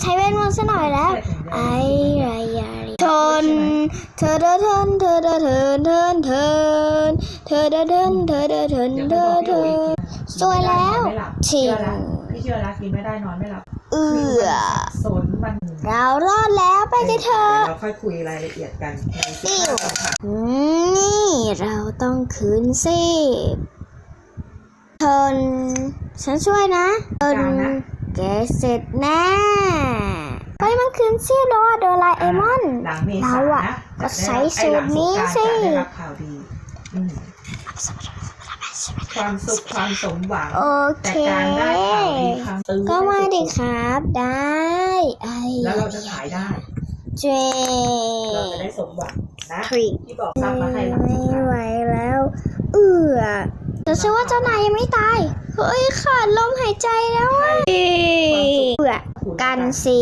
ใช้เวทมนต์ซะหน่อยแล้ว ไอ้ไรยาทนเธอเดินเทินเธอเดินเทินเทินเทินเธอเดินเทินเธอเดินเทินเดี๋ยวเธไปอบอกพี่เทิอุ๋ยนสวยแล้วไม่หลับชิงเชื่อละพี่เชื่อละกินไม่ได้นอนไม่หลับเอือสนมันเรารอดแล้วไปกันเถอะเราค่อยคุยรายละเอียดกันในสิบติ้ห้าวสัปดาห์อืมนี่เราต้องคืนสิทนฉันช่วยนะทน แกเสร็จแน่ไปมันคืนสิรอโดราเอมอน หลังเมษาเราอะนะก็ใช้สูตรนี้สิจะได้รับข่าวดีอืมความสุขความสมหวัง โอแต่เคการได้ข่าวดีครั้งตื้อก็มาดิครับ ได้ไอ้แล้วเราจะขายได้ เจเราจะได้สมหวังนะ ทริที่บอกซับมาให้หลังไม่สุดท้ายไหวแล้ว เอือ แต่เชื่อว่าเจ้านายยังไม่ตาย เฮ้ยขาดลมหายใจแล้วอะเอือกันสิ